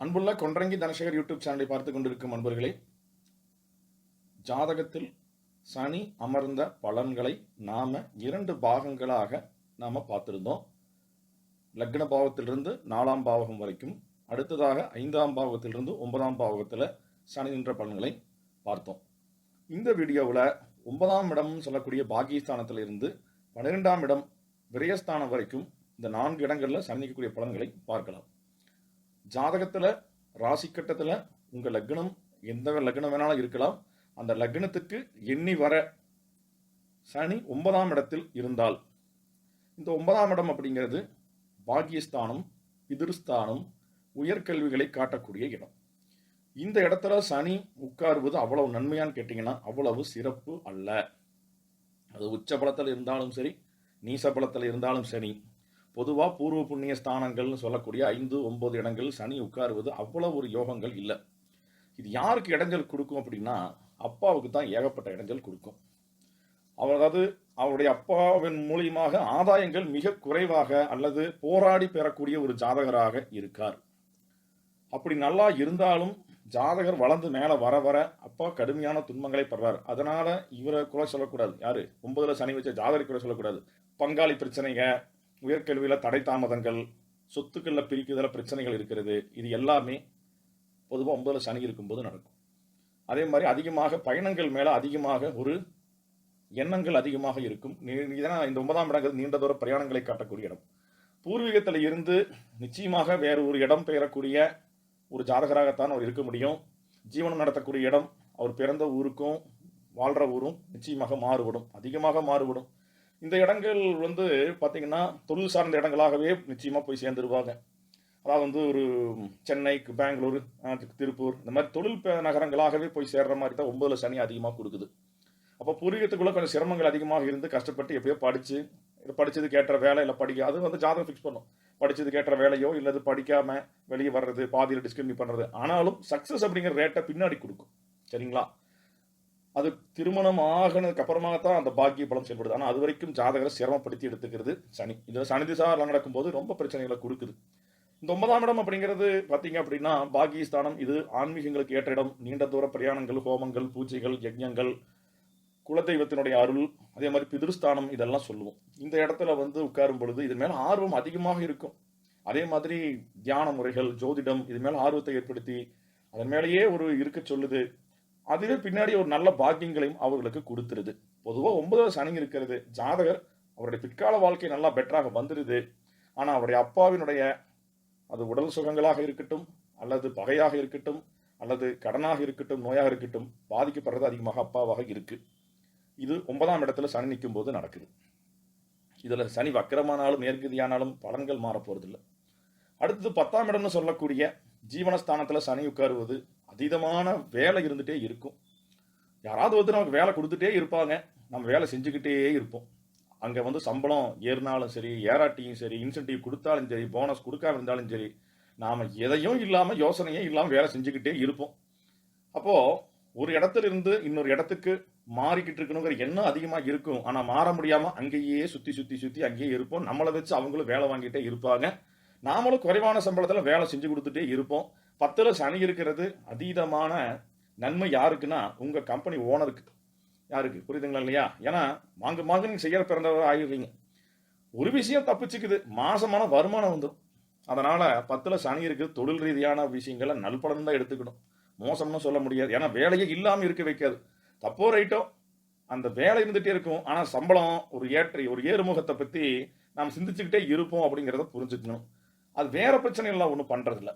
அன்புள்ள கொன்றங்கி தனசேகர் யூடியூப் சேனலை பார்த்து கொண்டிருக்கும் அன்பர்களே ஜாதகத்தில் சனி அமர்ந்த பலன்களை நாம இரண்டு பாகங்களாக நாம பார்த்திருந்தோம். லக்ன பாவத்திலிருந்து நாலாம் பாவகம் வரைக்கும் அடுத்ததாக ஐந்தாம் பாவத்திலிருந்து ஒன்பதாம் பாவகத்தில் சனி நின்ற பலன்களை பார்த்தோம். இந்த வீடியோவில் ஒன்பதாம் இடம் சொல்லக்கூடிய பாகிஸ்தானத்தில் இருந்து பன்னிரெண்டாம் இடம் விரயஸ்தானம் வரைக்கும் இந்த நான்கு இடங்களில் சந்திக்கக்கூடிய பலன்களை பார்க்கலாம். ஜாதகத்தில் ராசி கட்டத்தில் உங்கள் லக்னம் எந்த லக்னம் வேணாலும் இருக்கலாம். அந்த லக்னத்துக்கு எண்ணி வர சனி ஒன்பதாம் இடத்தில் இருந்தால் இந்த ஒன்பதாம் இடம் அப்படிங்கிறது பாக்கியஸ்தானம் பிதிர்ஸ்தானம் உயர்கல்விகளை காட்டக்கூடிய இடம். இந்த இடத்துல சனி உட்காருவது அவ்வளவு நன்மையான்னு கேட்டிங்கன்னா அவ்வளவு சிறப்பு அல்ல. அது உச்ச பலத்தில் இருந்தாலும் சரி நீச பலத்தில் இருந்தாலும் சரி பொதுவாக பூர்வ புண்ணிய ஸ்தானங்கள்னு சொல்லக்கூடிய ஐந்து ஒன்பது இடங்கள் சனி உட்காருவது அவ்வளோ ஒரு யோகங்கள் இல்லை. இது யாருக்கு இடைஞ்சல் கொடுக்கும் அப்படின்னா அப்பாவுக்கு தான் ஏகப்பட்ட இடைஞ்சல் கொடுக்கும். அவர் அதாவது அவருடைய அப்பாவின் மூலியமாக ஆதாயங்கள் மிக குறைவாக அல்லது போராடி பெறக்கூடிய ஒரு ஜாதகராக இருக்கார். அப்படி நல்லா இருந்தாலும் ஜாதகர் வளர்ந்து மேலே வர வர அப்பா கடுமையான துன்பங்களை படுறார். அதனால இவரை குறை சொல்லக்கூடாது. யாரு? ஒன்பதுல சனி வச்ச ஜாதகரை குறை சொல்லக்கூடாது. பங்காளி பிரச்சனைங்க உயர்கல்வியில் தடை தாமதங்கள் சொத்துக்களில் பிரிக்குதல பிரச்சனைகள் இருக்கிறது இது எல்லாமே பொதுவாக ஒன்பதுல சனி இருக்கும்போது நடக்கும். அதே மாதிரி அதிகமாக பயணங்கள் மேலே அதிகமாக ஒரு எண்ணங்கள் அதிகமாக இருக்கும். நீ- இந்த ஒன்பதாம் இடங்கள் நீண்ட தூர பிரயாணங்களை காட்டக்கூடிய இடம். பூர்வீகத்தில் இருந்து நிச்சயமாக வேறு ஒரு இடம் பெயரக்கூடிய ஒரு ஜாதகராகத்தான் அவர் இருக்க முடியும். ஜீவனம் நடத்தக்கூடிய இடம் அவர் பிறந்த ஊருக்கும் வாழ்கிற ஊரும் நிச்சயமாக மாறுபடும். அதிகமாக மாறுபடும். இந்த இடங்கள் வந்து பார்த்திங்கன்னா தொழில் சார்ந்த இடங்களாகவே நிச்சயமாக போய் சேர்ந்துருவாங்க அதாவது வந்து ஒரு சென்னை பெங்களூர் திருப்பூர் இந்த மாதிரி தொழில் நகரங்களாகவே போய் சேர்ற மாதிரி தான் ஒன்பதுல சனி அதிகமாக கொடுக்குது. அப்போ பூர்வீகத்துக்குள்ள கொஞ்சம் சிரமங்கள் அதிகமாக இருந்து கஷ்டப்பட்டு எப்படியோ படித்து இது படிச்சதுக்கு ஏற்ற வேலை இல்லை படிக்க அது வந்து ஜாதகம் ஃபிக்ஸ் பண்ணும். படித்தது ஏற்ற வேலையோ இல்லது படிக்காமல் வெளியே வர்றது பாதியில் டிஸ்கிரிமினேட் பண்ணுறது ஆனாலும் சக்ஸஸ் அப்படிங்கிற ரேட்டை பின்னாடி கொடுக்கும். சரிங்களா? அது திருமணம் ஆகினதுக்கு அப்புறமா தான் அந்த பாக்கிய பலம் செயல்படுது. ஆனால் அது வரைக்கும் ஜாதகரை சிரமப்படுத்தி எடுத்துக்கிறது சனி. இதில் சனி திசாலாம் நடக்கும்போது ரொம்ப பிரச்சனைகளை கொடுக்குது. இந்த ஒன்பதாம் இடம் அப்படிங்கிறது பார்த்தீங்க அப்படின்னா பாக்கியஸ்தானம். இது ஆன்மீகங்களுக்கு ஏற்ற இடம். நீண்ட தூர பிரயாணங்கள் ஹோமங்கள் பூஜைகள் யஜ்யங்கள் குலதெய்வத்தினுடைய அருள் அதே மாதிரி பிதிருஸ்தானம் இதெல்லாம் சொல்லுவோம். இந்த இடத்துல வந்து உட்காரும் பொழுது இது மேலே ஆர்வம் அதிகமாக இருக்கும். அதே மாதிரி தியான முறைகள் ஜோதிடம் இது மேலே ஆர்வத்தை ஏற்படுத்தி அதன் மேலேயே ஒரு இருக்க சொல்லுது. அதுவே பின்னாடி ஒரு நல்ல பாக்கியங்களையும் அவர்களுக்கு கொடுத்துருது. பொதுவாக ஒன்பதாவது சனி இருக்கிறது. ஜாதகர் அவருடைய பிற்கால வாழ்க்கை நல்லா பெட்டராக வந்துருது. ஆனால் அவருடைய அப்பாவினுடைய அது உடல் சுகங்களாக இருக்கட்டும் அல்லது பகையாக இருக்கட்டும் அல்லது கடனாக இருக்கட்டும் நோயாக இருக்கட்டும் பாதிக்கப்படுறது அதிகமாக அப்பாவாக இருக்கு. இது ஒன்பதாம் இடத்துல சனி நிற்கும் போது நடக்குது. இதில் சனி வக்கரமானாலும் நேர்கதியானாலும் பலன்கள் மாற அடுத்தது பத்தாம் இடம்னு சொல்லக்கூடிய ஜீவனஸ்தானத்தில் சனி உட்காருவது அதீதமான வேலை இருந்துகிட்டே இருக்கும். யாராவது வந்து நமக்கு வேலை கொடுத்துட்டே இருப்பாங்க. நம்ம வேலை செஞ்சுக்கிட்டே இருப்போம். அங்கே வந்து சம்பளம் ஏறினாலும் சரி ஏராட்டியும் சரி இன்சென்டிவ் கொடுத்தாலும் சரி போனஸ் கொடுக்காம இருந்தாலும் சரி நாம் எதையும் இல்லாமல் யோசனையே இல்லாமல் வேலை செஞ்சுக்கிட்டே இருப்போம். அப்போது ஒரு இடத்துல இருந்து இன்னொரு இடத்துக்கு மாறிக்கிட்டு இருக்கணுங்கிற எண்ணம் அதிகமாக இருக்கும். ஆனால் மாற முடியாமல் அங்கேயே சுற்றி சுற்றி சுற்றி அங்கேயே இருப்போம். நம்மளை வச்சு அவங்களும் வேலை வாங்கிட்டே இருப்பாங்க. நாமளும் குறைவான சம்பளத்தில் வேலை செஞ்சு கொடுத்துட்டே இருப்போம். பத்தில் சனி இருக்கிறது அதீதமான நன்மை யாருக்குன்னா உங்கள் கம்பெனி ஓனருக்கு யாருக்கு? புரியுதுங்களா இல்லையா? ஏன்னா மாங்கு மாங்க நீங்கள் செய்யற பிறந்தவர் ஆகிடுவீங்க ஒரு விஷயம் தப்பிச்சுக்குது. மாசமான வருமானம் வந்துடும் அதனால் பத்தில் சனி இருக்குது தொழில் ரீதியான விஷயங்களை நல்பலன் தான் எடுத்துக்கணும். மோசம்னு சொல்ல முடியாது. ஏன்னா வேலையே இல்லாமல் இருக்க வைக்காது. தப்போ ரைட்டோ அந்த வேலை இருந்துகிட்டே இருக்கும். ஆனால் சம்பளம் ஒரு ஏற்ற ஒரு ஏறுமுகத்தை பற்றி நாம் சிந்திச்சுக்கிட்டே இருப்போம் அப்படிங்கிறத புரிஞ்சுக்கணும். அது வேற பிரச்சனை எல்லாம் ஒன்றும் பண்ணுறதில்ல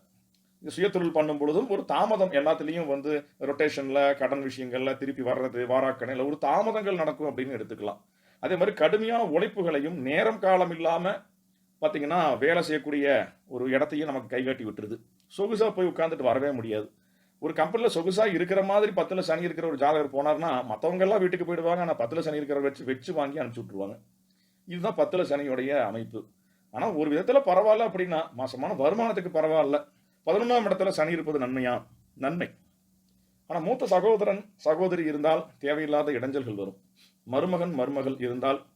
இந்த பண்ணும் பொழுதும் ஒரு தாமதம் எல்லாத்துலேயும் வந்து ரொட்டேஷனில் கடன் விஷயங்களில் திருப்பி வர்றது வாராக்கணையில் ஒரு தாமதங்கள் நடக்கும் அப்படின்னு எடுத்துக்கலாம். அதே மாதிரி கடுமையான உழைப்புகளையும் நேரம் காலம் இல்லாமல் பார்த்தீங்கன்னா வேலை செய்யக்கூடிய ஒரு இடத்தையும் நமக்கு கைகாட்டி விட்டுருது. சொகுசாக போய் உட்காந்துட்டு வரவே முடியாது. ஒரு கம்பெனியில் சொகுசாக இருக்கிற மாதிரி பத்தில் சனி இருக்கிற ஒரு ஜாதகர் போனார்னா மற்றவங்கெல்லாம் வீட்டுக்கு போயிடுவாங்க. ஆனால் பத்தில் சனி இருக்கிற வச்சு வச்சு வாங்கி அனுப்பிச்சி விட்ருவாங்க இதுதான் பத்தில் சனியுடைய அமைப்பு. ஆனால் ஒரு விதத்தில் பரவாயில்ல அப்படின்னா மாசமான வருமானத்துக்கு பரவாயில்ல. பதினொன்றாம் இடத்துல சனி இருப்பது நன்மையா? நன்மை. ஆனால் மூத்த சகோதரன் சகோதரி இருந்தால் தேவையில்லாத இடைஞ்சல்கள் வரும். மருமகன் மருமகள் இருந்தால்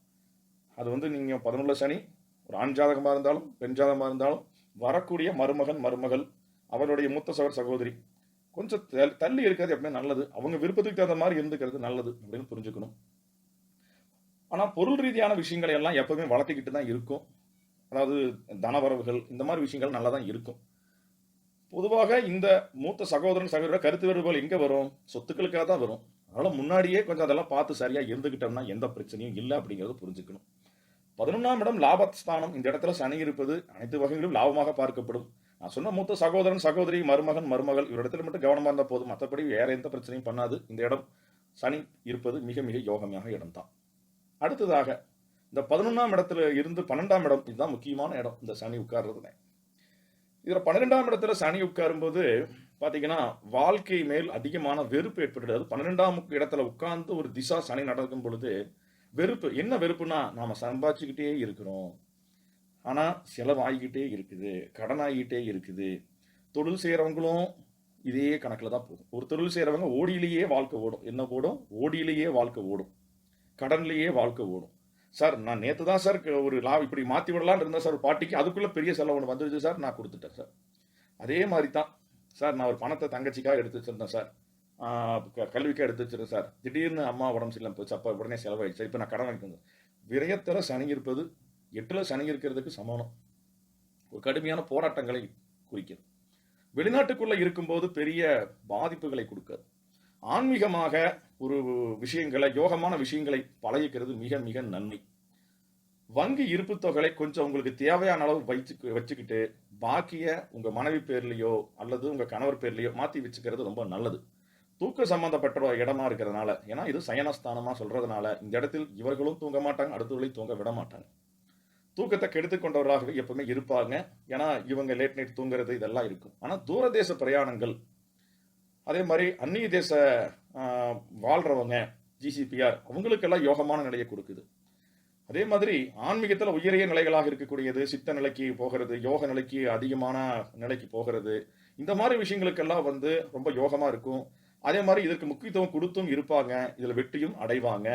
அது வந்து நீங்கள் பதினொன்றில் சனி ஒரு ஆண் ஜாதகமாக இருந்தாலும் பெண் ஜாதகமாக இருந்தாலும் வரக்கூடிய மருமகன் மருமகள் அவருடைய மூத்த சகோதர சகோதரி கொஞ்சம் தள்ளி- தள்ளி இருக்கிறது எப்பவுமே நல்லது. அவங்க விருப்பத்துக்கு தகுந்த மாதிரி இருந்துக்கிறது நல்லது அப்படின்னு புரிஞ்சுக்கணும். ஆனால் பொருள் ரீதியான விஷயங்களை எல்லாம் எப்பவுமே வளர்த்திக்கிட்டு தான் இருக்கும். அதாவது தனவரவுகள் இந்த மாதிரி விஷயங்கள் நல்லா தான் இருக்கும். பொதுவாக இந்த மூத்த சகோதரன் சகோதரர் கருத்து வேறுபாடு எங்க வரும்? சொத்துக்களுக்காக தான் வரும். அதனால முன்னாடியே கொஞ்சம் அதெல்லாம் பார்த்து சரியா இருந்துக்கிட்டோம்னா எந்த பிரச்சனையும் இல்லை அப்படிங்கறத புரிஞ்சுக்கணும். பதினொன்றாம் இடம் லாபஸ்தானம். இந்த இடத்துல சனி இருப்பது அனைத்து வகைகளிலும் லாபமாக பார்க்கப்படும். நான் சொன்ன மூத்த சகோதரன் சகோதரி மருமகன் மருமகள் இவரிடத்துல மட்டும் கவனமா இருந்தா போதும். மற்றபடி வேற எந்த பிரச்சனையும் பண்ணாது. இந்த இடம் சனி இருப்பது மிக மிக யோகமாக இடம்தான் அடுத்ததாக இந்த பதினொன்றாம் இடத்துல இருந்து பன்னெண்டாம் இடம் இதுதான் முக்கியமான இடம். இந்த சனி உட்கார்றதுனே இதுல பன்னிரெண்டாம் இடத்துல சனி உட்காரும்போது பாத்தீங்கன்னா வாழ்க்கை மேல் அதிகமான வெறுப்பு ஏற்படுறது பன்னிரெண்டாம் இடத்துல உட்கார்ந்து ஒரு திசா சனி நடக்கும் பொழுது வெறுப்பு என்ன வெறுப்புனா நாம சம்பாதிச்சுக்கிட்டே இருக்கிறோம். ஆனா செலவாகிக்கிட்டே இருக்குது கடன் ஆகிக்கிட்டே இருக்குது. தொழில் செய்யறவங்களும் இதே கணக்குல தான் போகும். ஒரு தொழில் செய்யறவங்க ஓடியிலேயே வாழ்க்கை ஓடும். என்ன ஓடும்? ஓடியிலேயே வாழ்க்கை ஓடும். கடன்லேயே வாழ்க்கை ஓடும். சார் நான் நேற்று தான் சார் ஒரு லா இப்படி மாற்றி விடலான்னு இருந்தேன் சார் ஒரு பாட்டிக்கு. அதுக்குள்ளே பெரிய செலவு ஒன்று வந்துருச்சு சார் நான் கொடுத்துட்டேன் சார். அதே மாதிரி தான் சார் நான் ஒரு பணத்தை தங்கச்சிக்காக எடுத்து வச்சிருந்தேன் சார். க- கல்விக்காக எடுத்து வச்சிருந்தேன் சார். திடீர்னு அம்மா உடம்பு சரியில்லாம போச்சு அப்போ உடனே செலவாயிடுச்சு இப்போ நான் கடன் வாங்கிட்டு விரயத்தில் சனி இருப்பது எட்டில் சனி இருக்கிறதுக்கு சமானம் ஒரு கடுமையான போராட்டங்களை குறிக்கிறது. வெளிநாட்டுக்குள்ளே இருக்கும்போது பெரிய பாதிப்புகளை கொடுக்காது. ஆன்மீகமாக ஒரு விஷயங்களை யோகமான விஷயங்களை பழகிக்கிறது மிக மிக நன்மை. வங்கி இருப்பு தொகையை கொஞ்சம் உங்களுக்கு தேவையான அளவு வைச்சு வச்சுக்கிட்டு பாக்கிய உங்கள் மனைவி பேர்லேயோ அல்லது உங்கள் கணவர் பேர்லேயோ மாற்றி வச்சுக்கிறது ரொம்ப நல்லது. தூக்க சம்பந்தப்பட்ட இடமா இருக்கிறதுனால ஏன்னா இது சயனஸ்தானமாக சொல்றதுனால இந்த இடத்தில் இவர்களும் தூங்க மாட்டாங்க அடுத்தவர்களையும் தூங்க விட மாட்டாங்க. தூக்கத்தை கெடுத்து கொண்டவர்களாகவே எப்பவுமே இருப்பாங்க. ஏன்னா இவங்க லேட் நைட் தூங்குறது இதெல்லாம் இருக்கும். ஆனால் தூரதேச பிரயாணங்கள் அதே மாதிரி அந்நிய தேச வாழ்கிறவங்க ஜிசிபிஆர் அவங்களுக்கெல்லாம் யோகமான நிலையை கொடுக்குது. அதே மாதிரி ஆன்மீகத்தில் உயரிய நிலைகளாக இருக்கக்கூடியது சித்த நிலைக்கு போகிறது யோக நிலைக்கு அதிகமான நிலைக்கு போகிறது இந்த மாதிரி விஷயங்களுக்கெல்லாம் வந்து ரொம்ப யோகமாக இருக்கும். அதே மாதிரி இதற்கு முக்கியத்துவம் கொடுத்தும் இருப்பாங்க இதில் வெற்றியும் அடைவாங்க.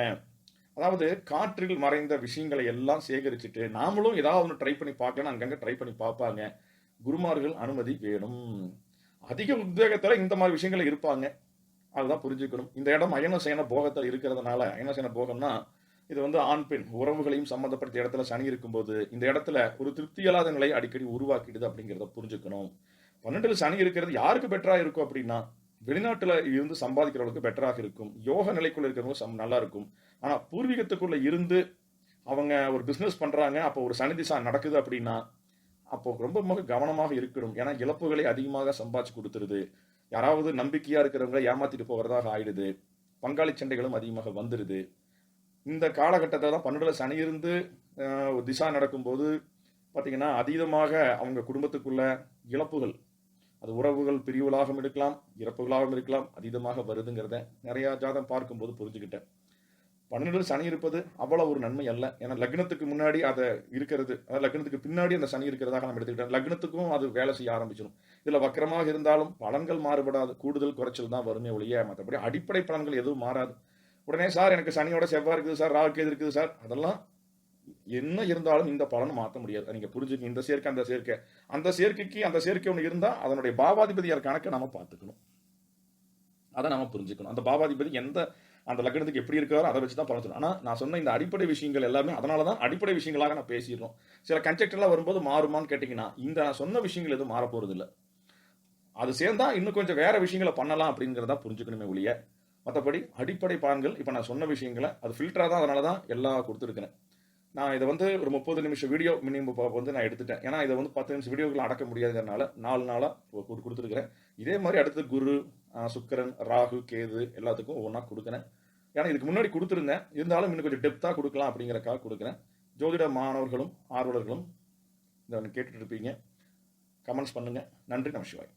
அதாவது காற்றில் மறைந்த விஷயங்களை எல்லாம் சேகரிச்சுட்டு நாமளும் ஏதாவது ஒன்று ட்ரை பண்ணி பார்க்கணும் அங்கங்கே ட்ரை பண்ணி பார்ப்பாங்க. குருமார்கள் அனுமதி வேணும். அதிக உத்வேகத்தில் இந்த மாதிரி விஷயங்கள் இருப்பாங்க. அதுதான் புரிஞ்சுக்கணும். இந்த இடம் அயனசேன போகத்தில் இருக்கிறதுனால அயனசேன போகம்னா இது வந்து ஆண் பெண் உறவுகளையும் சம்மந்தப்படுத்த இடத்துல சனி இருக்கும்போது இந்த இடத்துல ஒரு திருப்தி இல்லாத நிலையை அடிக்கடி உருவாக்கிடுது அப்படிங்கிறத புரிஞ்சுக்கணும். பன்னெண்டில் சனி இருக்கிறது யாருக்கு பெட்டராக இருக்கும் அப்படின்னா வெளிநாட்டில் இருந்து சம்பாதிக்கிறவங்களுக்கு பெட்டராக இருக்கும். யோக நிலைக்குள்ள இருக்கிறவங்க சம் நல்லா இருக்கும். ஆனால் பூர்வீகத்துக்குள்ளே இருந்து அவங்க ஒரு பிஸ்னஸ் பண்ணுறாங்க அப்போ ஒரு சனி திசா நடக்குது அப்படின்னா அப்போ ரொம்ப ரொம்ப கவனமாக இருக்கணும். ஏன்னா இழப்புகளை அதிகமாக சம்பாதிச்சு கொடுத்துருது. யாராவது நம்பிக்கையாக இருக்கிறவங்களை ஏமாத்திட்டு போகிறதாக ஆயிடுது. பங்காளி சண்டைகளும் அதிகமாக வந்துடுது இந்த காலகட்டத்தில் தான் பன்னெண்டில் சனி இருந்து திசா நடக்கும்போது பார்த்திங்கன்னா அதீதமாக அவங்க குடும்பத்துக்குள்ள இழப்புகள். அது உறவுகள் பிரிவுகளாகவும் இருக்கலாம் இறப்புகளாகவும் இருக்கலாம் அதீதமாக வருதுங்கிறத நிறையா ஜாதம் பார்க்கும்போது புரிஞ்சுக்கிட்டேன். பன்னெண்டு சனி இருப்பது அவ்வளோ ஒரு நன்மை அல்ல. ஏன்னா லக்னத்துக்கு முன்னாடி அதை இருக்கிறது அதாவது லக்னத்துக்கு பின்னாடி அந்த சனி இருக்கிறதாக நம்ம எடுத்துக்கிட்டோம். லக்னத்துக்கும் அது வேலை செய்ய ஆரம்பிச்சிடும் இதில் வக்கரமாக இருந்தாலும் பலன்கள் மாறுபடாது. கூடுதல் குறைச்சல் தான் வருமே ஒழிய மற்றபடி அடிப்படை பலன்கள் எதுவும் மாறாது. உடனே சார் எனக்கு சனியோட செவ்வாய் இருக்குது சார். ராகு கேது இருக்குது சார். அதெல்லாம் என்ன இருந்தாலும் இந்த பலனை மாற்ற முடியாது. நீங்கள் புரிஞ்சுக்க இந்த சேர்க்கை அந்த சேர்க்கை. அந்த சேர்க்கைக்கு அந்த சேர்க்கை ஒன்று இருந்தால் அதனுடைய பாவாதிபதியார் கணக்கை நம்ம பார்த்துக்கணும். அதை நம்ம புரிஞ்சுக்கணும். அந்த பாபாதிபதி எந்த அந்த லக்னத்துக்கு எப்படி இருக்காரோ அதை வச்சு தான் பலன் சொல்லணும் ஆனால் நான் சொன்ன இந்த அடிப்படை விஷயங்கள் எல்லாமே அதனால தான் அடிப்படை விஷயங்களாக நான் பேசிடுறோம் சில கன்செப்ட்லாம் வரும்போது மாறுமான்னு கேட்டிங்கன்னா இந்த நான் சொன்ன விஷயங்கள் எதுவும் மாற போகிறது இல்லை அது சேர்ந்தா இன்னும் கொஞ்சம் வேற விஷயங்களை பண்ணலாம் அப்படிங்கிறதா புரிஞ்சுக்கணுமே ஒழிய மற்றபடி அடிப்படை பலன்கள் இப்போ நான் சொன்ன விஷயங்களை அது ஃபில்டராக தான் அதனால தான் எல்லாம் கொடுத்துருக்கிறேன். நான் இதை வந்து ஒரு முப்பது நிமிஷம் வீடியோ மினிமம் வந்து நான் எடுத்துட்டேன். ஏன்னா இதை வந்து பத்து நிமிஷம் வீடியோக்கள் அடக்க முடியாதுனால நாலு நாளாக கொடுத்துருக்குறேன். இதே மாதிரி அடுத்து குரு சுக்கரன் சுக்கிரன் ராகு கேது எல்லாத்துக்கும் ஒவ்வொன்றா கொடுக்குறேன். ஏன்னா இதுக்கு முன்னாடி கொடுத்துருந்தேன். இருந்தாலும் இன்னும் கொஞ்சம் டெப்த்தாக கொடுக்கலாம் அப்படிங்கிறக்காக கொடுக்குறேன். ஜோதிட மாணவர்களும் ஆர்வலர்களும் இதை கேட்டுட்டு இருப்பீங்க. கமெண்ட்ஸ் பண்ணுங்கள் நன்றி. நமசிவாய்